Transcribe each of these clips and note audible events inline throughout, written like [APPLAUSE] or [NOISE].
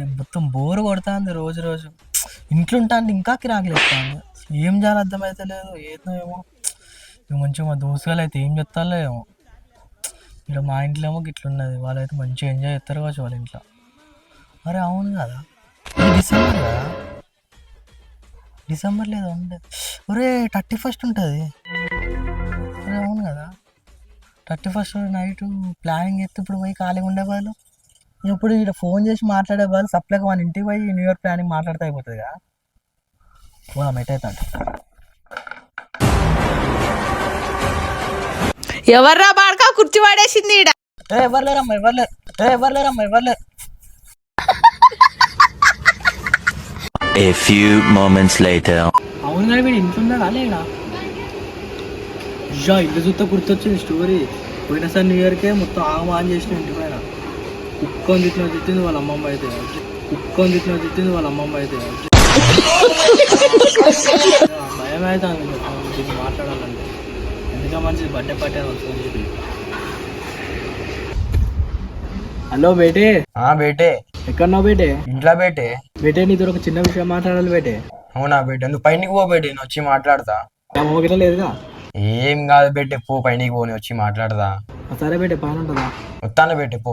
మొత్తం బోర్ కొడుతుంది రోజు రోజు. ఇంట్లో ఉంటాను ఇంకా కిరాకిలిస్తాను ఏం చేయాలి అర్థమైతే లేదు. ఏదో ఏమో. ఇక మంచిగా మా దోస్తుగాలు అయితే ఏం చెప్తాలో ఏమో. ఇక్కడ మా ఇంట్లో ఏమో గిట్లున్నది. వాళ్ళైతే మంచిగా ఎంజాయ్ చేస్తారు కావచ్చు వాళ్ళ ఇంట్లో. అరే అవును కదా. డిసెంబర్ కదా? డిసెంబర్ లేదా ఒరే థర్టీ ఫస్ట్ ఉంటుంది. అరే అవును కదా. థర్టీ ఫస్ట్ నైట్ ప్లానింగ్ చేస్తే ఇప్పుడు పోయి ఖాళీగా ఉండే వాళ్ళు ఇప్పుడు ఇక్కడ ఫోన్ చేసి మాట్లాడే వాళ్ళు సప్లైగా మన ఇంటికి పోయి న్యూ ఇయర్ ప్లానింగ్ మాట్లాడితే అయిపోతుంది కదా పోదాం ఎటైతే ఎవర్రా బాడక కుర్చీ పడేసింది ఈడ? ఎవరు లేరమ్మా ఎవరు లేరు? ఏ ఎవరు లేరమ్మా ఎవరు లేరు? A few moments later. అవును కానీ వీడు ఇంట్లో ఉన్నాడా లేడా ఇల్లు చూస్తే గుర్తొచ్చింది స్టోరీ పోయినసారి న్యూ ఇయర్కే మొత్తం ఆగమాన్ చేసిన ఇంటి పైన. కుక్కని తిట్టిన తిట్టింది వాళ్ళ అమ్మమ్మ అయితే కుక్కని తిట్టిన తిట్టింది వాళ్ళ అమ్మమ్మ అయితే భయం అవుతుంది దీన్ని మాట్లాడాలంటే ఎందుకంటే మంచిది బర్త్డే పార్టీ అని వస్తుంది చెప్పి హలో బేటే. ఆ బేటే. ఎక్కడున్నావు బేటే? ఇంట్లో బేటే. బేటే నీతో ఒక చిన్న విషయం మాట్లాడాలి బేటే. అవునా బేటే? నువ్వు పైనకి పో బేటే నేను వచ్చి మాట్లాడతా. గిట్ల లేదుగా? ఏం కాదు బేటే పో పైనకి పో నేను వచ్చి మాట్లాడతా. సరే బేటే పైన ఉంటుందా? వస్తాను బేటే పో.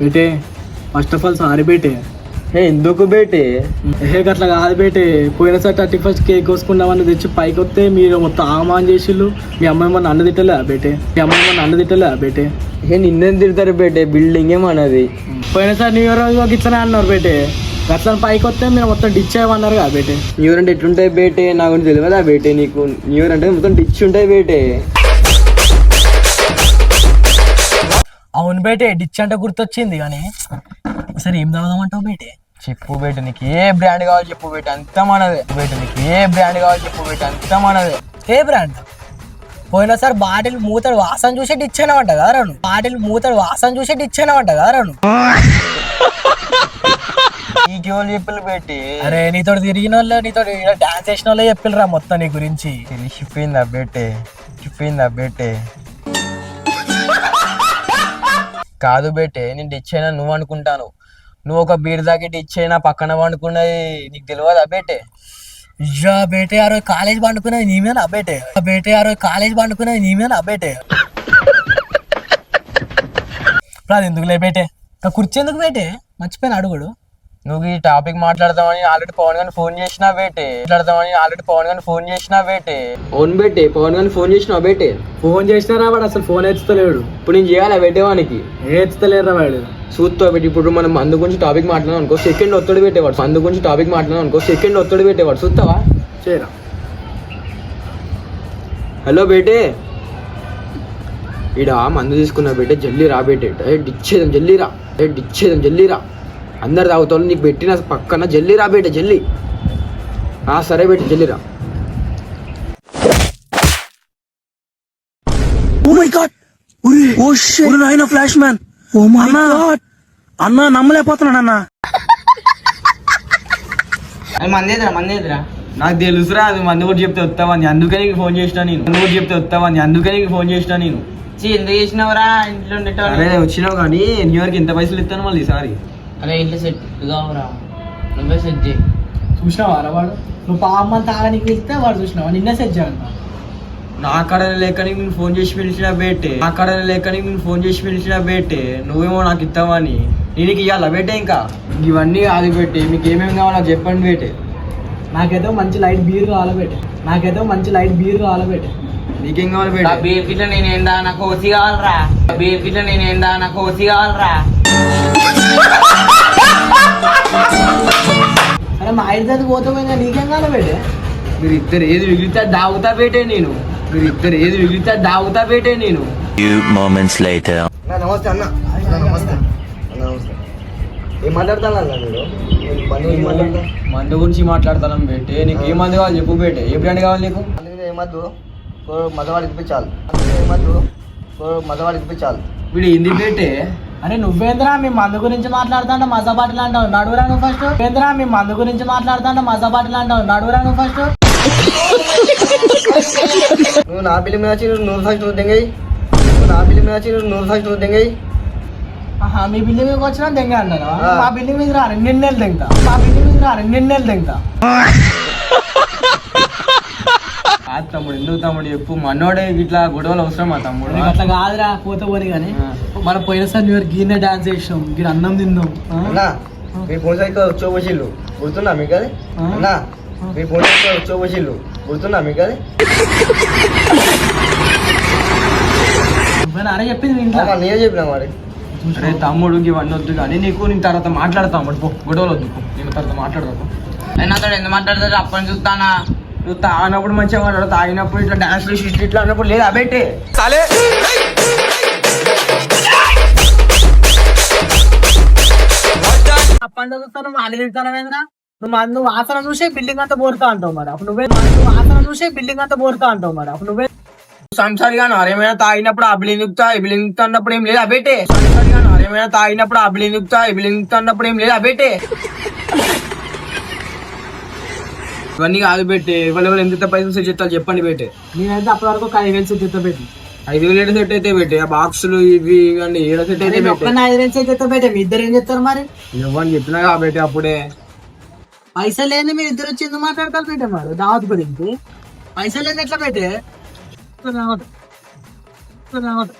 బేటే ఫస్ట్ ఆఫ్ ఆల్ సారీ బేటే. హే ఎందుకు బేటే? ఏ అట్లా కాదు బేటే. పోయినసారి థర్టీ ఫస్ట్ కేక్ కోసుకున్నామని తెచ్చి పైకి వస్తే మీరు మొత్తం ఆమాన్ చేసిళ్ళు. మీ అమ్మాయి మన అన్న తిట్టలే బేటే? మీ అమ్మాయి మన అన్న తిట్టలే బేటే? హే నిన్నేం తిడతారు బేటే? బిల్డింగ్ ఏమన్నది పోయినసారి న్యూ ఇయర్ రోజు ఇట్లనే అన్నారు బేటే. అట్లా పైకి వస్తే మీరు మొత్తం డిచ్ అయ్యమన్నారు కదా బేటే. న్యూ ఇయర్ అంటే ఎట్లుంటాయి బేటే? నాకు తెలియదా బేటే నీకు? న్యూ ఇయర్ అంటే మొత్తం డిచ్ ఉంటాయి బేటే. అవును బేటే డిచ్ అంటే గుర్తొచ్చింది కానీ. సరే ఏం తాగుదామంటావు బేటే? చెప్పు బేట నీకు ఏ బ్రాండ్ కావాలి చెప్పు బేట అంతా మనదే. బేట నీకు ఏ బ్రాండ్ కావాలి చెప్పు బేట అంతా మనదే. ఏ బ్రాండ్? పోయినసారి బాటిల్ మూతడు వాసన చూసి ఇచ్చానమంట కదా రాను. బాటిల్ మూతడు వాసన చూసి ఇచ్చానమంట కదా రాను. [LAUGHS] నీకు ఎవరు చెప్పారు బేటి? అరే నీతో తిరిగిన వాళ్ళు నీతో డాన్స్ చేసిన వాళ్ళే చెప్పిల్లరా మొత్తం నీ గురించి. తెలిసిపోయిందా బేటే చెప్పిపోయిందా బేటే. కాదు బేటే నేను డిచ్ అయినా నువ్వు అనుకుంటాను నువ్వు ఒక బీర్ దాకి డిచ్ అయినా పక్కన పండుకున్నది నీకు తెలియదా బేటే? ఇయ్యా బేటే ఆ రోజు కాలేజ్ పండుకున్నది నీ మీద బేటే. ఆ బేటే ఆ రోజు కాలేజ్ పండుకున్నది నీ మీద బేటే. ఇప్పుడు అది ఎందుకులే బేటే? కుర్చీ ఎందుకు బేటే? మర్చిపోయిన అడుగుడు. నువ్వు ఈ టాపిక్ మాట్లాడతామని ఆల్రెడీ పవన్ గారిని ఫోన్ చేసినా బేటే. మాట్లాడతామని ఆల్రెడీ పవన్ గారిని ఫోన్ చేసినా బేటే. అవును బేటే పవన్ గారిని ఫోన్ చేసినావు బేటే? ఫోన్ చేసినారా వాడు అసలు ఫోన్ ఎత్తుతలేడు. ఇప్పుడు నేను చేయాలా బేటేవానికి ఎత్తుతలేరా వాడు? చూస్తా పెట్టి ఇప్పుడు మనం మందు గురించి టాపిక్ మాట్లాడాం అనుకో సెకండ్ ఒత్తిడి పెట్టేవాడు మందు గురించి టాపిక్ మాట్లాడాం అనుకో సెకండ్ ఒత్తిడి పెట్టేవాడు చూస్తావా? చేయరా. హలో బేటే. ఈడ మందు తీసుకున్నా బేటే జల్దీ రా బేటే. డిచ్చేదం జల్దీ రా ఏ డిచ్చేదం జల్దీ రా అందరు తాగుతావు నీకు పెట్టిన పక్కన జల్దీ రా బేటే జల్దీ ఆ సరే బేటే జల్దీ రా. Oh my God oh shit నాయన flash man oh my God అన్న నమ్మలేకపోతున్నాను అన్న. నాకు తెలుసురా అది మందు కూడా చెప్తే వస్తావని అందుకని ఫోన్ చేసిన నేను. మందు కూడా చెప్తే వస్తావని అందుకని ఫోన్ చేసిన నేను. ఎందుకు చేసినావురా? ఇంట్లో ఉండేటోని అరే వచ్చినావు కానీ న్యూ ఇయర్కి ఎంత పైసలు ఇస్తాను మళ్ళీ ఈసారి. అరే ఇంట్లో సెట్ కావురా నువ్వే సెట్ చేయి. చూసినావా రా వాడు? నువ్వు పాప తాగడానికి వెళ్తే వాడు చూసినావా? నిన్న సెట్ చేయాలి నా కాడ లేకని నేను ఫోన్ చేసి పిలిచిన బేటే. నా కాడ లేకని నేను ఫోన్ చేసి పిలిచిన బేటే. నువ్వేమో నాకు ఇస్తావని నేను నీకు ఇవ్వాలా బేటే ఇంకా? ఇవన్నీ కాదు బేటే. మీకు ఏమేమి కావాలో నాకు చెప్పండి బేటే. నాకైతే మంచి లైట్ బీర్ కావాలి బేటే. నాకైతే మంచి లైట్ బీర్ కావాలి బేటే. నీకేం కావాలి ఆ బేటే? బీర్ కిట్ల నేను ఏందా? నాకు ఓసి కావాలరా. ఆ బీర్ కిట్ల నేను ఏందా? నాకు ఓసి కావాలరా. అరే మా ఐదు దగ్గర పోతామైనా నీకేం మీరు ఇద్దరు ఏది మిగిలితే దాగుతా బేటే నేను. మీరు ఇద్దరు ఏది మిగిలితే దాగుతా బేటే నేను. Few moments later. నమస్తే అన్న. నమస్తే. నమస్తే. ఏం మాట్లాడతాను మందు గురించి మాట్లాడతాను బేటే. నీకు ఏ మందు కావాలి చెప్పు బేటే. ఏ బ్రాండ్ కావాలి నీకు? ఏమద్దు? మగవాడికి ఇప్పించాలి. ఏమద్దు? మగవాడికి ఇప్పించాలి. వీడు ఏంది బేటే? అరే నువ్వేంద్రా మీ మందు గురించి మాట్లాడుతుంటే మజా బాటిల్ అంటావు. నడువురా నువ్వు ఫస్ట్ నువ్వేంద్రా మీ మందు గురించి మాట్లాడుతుంటే మజా బాటిల్ అంటావు. నడువురా నువ్వు ఫస్ట్ నువ్వు నా బిల్లు మీద వచ్చి నువ్వు ఫస్ట్ నువ్వు దింగయి నువ్వు నా బిల్లు మీద వచ్చి నువ్వు ఫస్ట్ నువ్వు దింగయి మీ బిల్లు మీకు వచ్చినా దెంగ అన్నాను? ఆ. మా బిల్లు మీద రా రెండు నెలలు దెంగతా మా బిల్లు మీద రా రెండు నెలలు దెంగతా తమ్ముడు ఎందుకు తమ్ముడు చెప్పు? మనోడే ఇట్లా గొడవలు అవసరం మా తమ్ముడు అట్లా కాదురా పోతే పోని కానీ. మన పోయినసారి న్యూ ఇయర్ గీనే డాన్స్ చేసినాం గీడ అన్నం తిన్నాం? అన్నా మీ ఫోన్ సైకిల్ వచ్చోబోసిల్లు గుర్తున్నా మీకు అది? ఆ? అన్నా మీ ఫోన్ సైకిల్ వచ్చోబోసిల్లు గుర్తున్నా మీకు అది? అరే చెప్పింది నేనే చెప్పినా మరి? అరే తమ్ముడు ఇవన్నీ వద్దు కానీ నీకు నేను తర్వాత మాట్లాడతా పో గొడవలు వద్దు. నేను తర్వాత మాట్లాడతా పో. నేను నాతో ఎందుకు మాట్లాడతాడు? అప్పని చూస్తానా? నువ్వు తాగినప్పుడు మంచిగా మాట్లాడు తాగినప్పుడు ఇట్లా డాన్స్ ఇట్లా ఇట్లా అన్నప్పుడు లేదా మాలి తింటానవేంద్రా నువ్వు మా- నువ్వు ఆసన చూసే బిల్డింగ్ అంతా పోరుతా అంటావు మరి. అప్పుడు నువ్వే నువ్వు ఆసన చూసే బిల్డింగ్ అంతా పోరుతా అంటావు మరి. అప్పుడు నువ్వే సంసారిగా అరేమైనా తాగినప్పుడు బిల్లింగ్ దిగుతా అన్నప్పుడు ఏం లేదా బేటే సంసారిగా అరేమైనా తాగినప్పుడు బిల్లింగ్ దిగుతా అన్నప్పుడు ఏం లేదా బేటే ఇవన్నీ కాదు బేటే. ఎవరెవరు ఎంత పైసలు సెట్ చేస్తారు చెప్పండి బేటే. నేనైతే అప్పటి వరకు ఒక ఐదు వేలు చెత్త పెట్టి ఐదు వేలు ఏడు సెట్ అయితే బేటే. ఆ బాక్సులు ఇవి ఇవన్నీ ఏడ సెట్ అయితే ఐదు వేలు చెత్త పెట్టి మీ ఇద్దరు ఏం చెప్తారు మరి? ఇవ్వని చెప్పినా కాబట్టి అప్పుడే. పైసలు లేని మీరు ఇద్దరు వచ్చి ఎందుకు మాట్లాడతారు పెట్టే మరి? దావత్ గురించి పైసలు లేని ఎట్లా పెట్టే రావద్దు రావద్దు